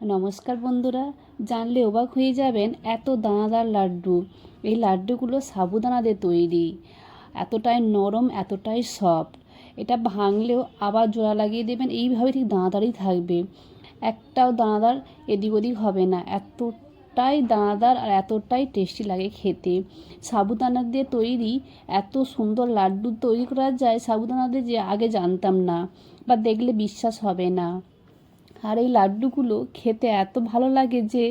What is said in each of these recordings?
নমস্কার বন্ধুরা, জানলে অবাক হয়ে যাবেন এত দানাদার লাড্ডু। এই লাড্ডুগুলো সাবুদানা দিয়ে তৈরি। এতটাই নরম, এতটাই সফট। এটা ভাঙলেও আবার জোড়া লাগিয়ে দেবেন, এইভাবে ঠিক দানাদারই থাকবে। একটাও দানাদার এদিক ওদিক হবে না। এতটাই দানাদার আর এতটাই টেস্টি লাগে খেতে। সাবুদানা দিয়ে তৈরি এত সুন্দর লাড্ডু তৈরি করা যায়, সাবুদানা দিয়ে যে আগে জানতাম না বা দেখলে বিশ্বাস হবে না। আর এই লাড্ডুগুলো খেতে এত ভালো লাগে যে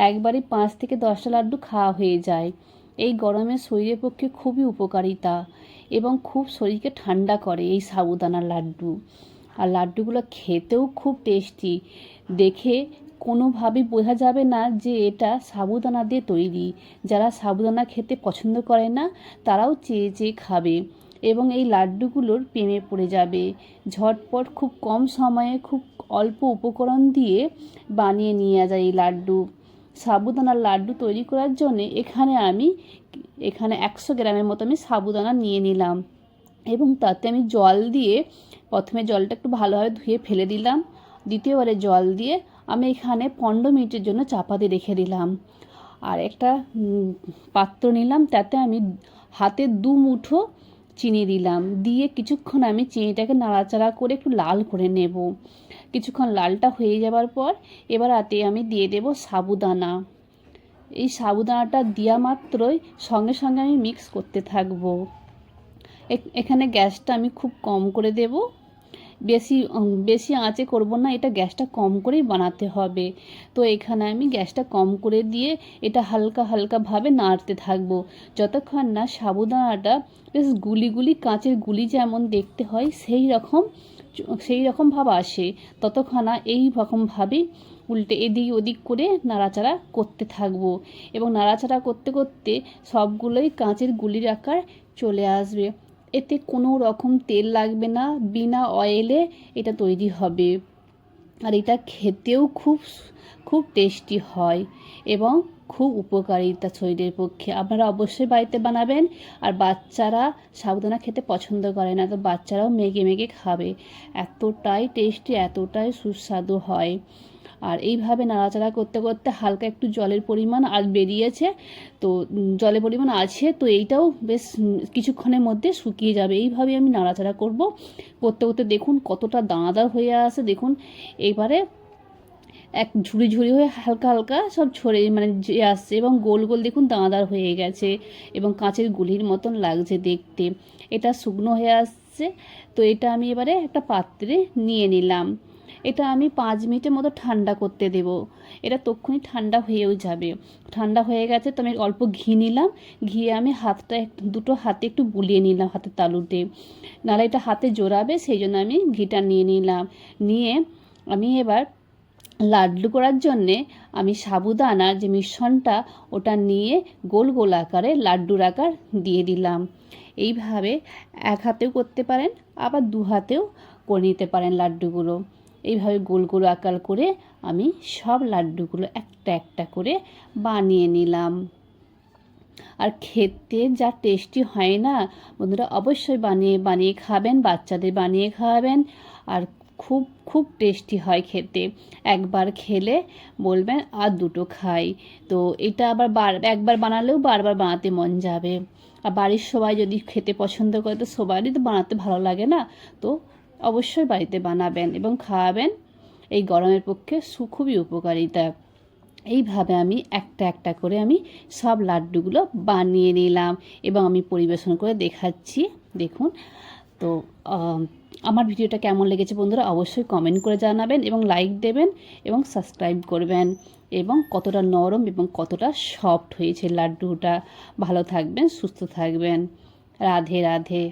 একবারে পাঁচ থেকে দশটা লাড্ডু খাওয়া হয়ে যায়। এই গরমে শরীরের পক্ষে খুবই উপকারিতা এবং খুব শরীরকে ঠান্ডা করে এই সাবুদানার লাড্ডু। আর লাড্ডুগুলো খেতেও খুব টেস্টি। দেখে কোনোভাবেই বোঝা যাবে না যে এটা সাবুদানা দিয়ে তৈরি। যারা সাবুদানা খেতে পছন্দ করে না, তারাও চেয়ে চেয়ে খাবে। এবং এই লাড্ডুগুলোর প্রেমে পড়ে যাবে। ঝটপট খুব কম সময়ে খুব অল্প উপকরণ দিয়ে বানিয়ে নিয়ে যায় এই লাড্ডু। সাবুদানার লাড্ডু তৈরি করার জন্যে এখানে আমি, এখানে একশো গ্রামের মতো আমি সাবুদানা নিয়ে নিলাম। এবং তাতে আমি জল দিয়ে প্রথমে জলটা একটু ভালোভাবে ধুয়ে ফেলে দিলাম। দ্বিতীয়বারে জল দিয়ে আমি এখানে পনেরো মিনিটের জন্য চাপা দিয়ে রেখে দিলাম। আর একটা পাত্র নিলাম। তাতে আমি হাতে দু মুঠো চিনি দিলাম। দিয়ে কিছুক্ষণ আমি চিনিটাকে নাড়াচাড়া করে একটু লাল করে নেব। কিছুক্ষণ লালটা হয়ে যাবার পর এবার হাতে আমি দিয়ে দেব সাবুদানা। এই সাবুদানাটা দেওয়া মাত্রই সঙ্গে সঙ্গে আমি মিক্স করতে থাকব। এখানে গ্যাসটা আমি খুব কম করে দেব। বেশি বেশি আঁচে করব না, এটা গ্যাসটা কম করেই বানাতে হবে। তো এখানে আমি গ্যাসটা কম করে দিয়ে এটা হালকা হালকাভাবে নাড়তে থাকব। যতক্ষণ না সাবুদানাটা বেশ গুলি গুলি কাঁচের গুলি যেমন দেখতে হয়, সেই রকম সেই রকম ভাব আসে। ততক্ষণ এই রকমভাবেই উল্টে এদিক ওদিক করে নাড়াচাড়া করতে থাকব। এবং নাড়াচাড়া করতে করতে সবগুলোই কাঁচের গুলির আকার চলে আসবে। এতে কোনো রকম তেল লাগবে না, বিনা অয়েলে এটা তৈরি হবে। আর এটা খেতেও খুব খুব টেস্টি হয়। এবং খুব উপকারিতা শরীরের পক্ষে। আপনারা অবশ্যই বাড়িতে বানাবেন। আর বাচ্চারা সাবুদানা খেতে পছন্দ করে না, তো বাচ্চারাও মেঘে মেঘে খাবে। এতটাই টেস্টি, এতটাই সুস্বাদু হয়। আর এইভাবে নাড়াচাড়া করতে করতে হালকা একটু জলের পরিমাণ আর বেরিয়েছে, তো জলের পরিমাণ আছে, তো এইটাও বেশ কিছুক্ষণের মধ্যে শুকিয়ে যাবে। এইভাবে আমি নাড়াচাড়া করব। করতে করতে দেখুন কতটা দানাদার হয়ে আসে দেখুন এইবারে এক ঝুড়ি ঝুড়ি হয়ে হালকা হালকা সব ছড়ে মানে যে আসছে এবং গোল গোল দেখুন দাঁদার হয়ে গেছে এবং কাঁচের গুলির মতন লাগছে দেখতে। এটা শুকনো হয়ে আসছে, তো এটা আমি এবারে একটা পাত্রে নিয়ে নিলাম। এটা আমি পাঁচ মিনিটের মতো ঠান্ডা করতে দেব। এটা তক্ষুনি ঠান্ডা হয়েও যাবে। ঠান্ডা হয়ে গেছে তো আমি অল্প ঘি নিলাম। ঘি আমি হাতটা দুটো হাতে একটু বুলিয়ে নিলাম হাতের তালুতে। নাহলে এটা হাতে জোড়াবে, সেই জন্য আমি ঘিটা নিয়ে নিলাম। নিয়ে আমি এবার লাড্ডু করার জন্যে আমি সাবুদানার যে মিশ্রণটা, ওটা নিয়ে গোল গোল আকারে লাড্ডুর আকার দিয়ে দিলাম। এইভাবে এক হাতেও করতে পারেন, আবার দু হাতেও করে নিতে পারেন লাড্ডুগুলো। এইভাবে গোল গোল আকার করে আমি সব লাড্ডুগুলো একটা একটা করে বানিয়ে নিলাম। আর খেতে যা টেস্টি হয় না, বন্ধুরা অবশ্যই বানিয়ে বানিয়ে খাবেন, বাচ্চাদের বানিয়ে খাওয়াবেন আর খুব খুব টেস্টি হয় খেতে। একবার খেলে বলবেন, আর দুটো খাই। তো এটা আবার বার, একবার বানালেও বারবার বানাতে মন যাবে। আর বাড়ির সবাই যদি খেতে পছন্দ করে, তো সবারই তো বানাতে ভালো লাগে না। তো অবশ্যই বাড়িতে বানাবেন এবং খাওয়াবেন। এই গরমের পক্ষে খুবই উপকারিতা। এইভাবে আমি একটা একটা করে আমি সব লাড্ডুগুলো বানিয়ে নিলাম এবং আমি পরিবেশন করে দেখাচ্ছি। দেখুন তো আমার ভিডিওটা কেমন লেগেছে বন্ধুরা অবশ্যই কমেন্ট করে জানাবেন এবং লাইক দেবেন এবং সাবস্ক্রাইব করবেন এবং কতটা নরম এবং কতটা সফট হয়েছে লাড্ডুটা। ভালো থাকবেন, সুস্থ থাকবেন। রাধে রাধে।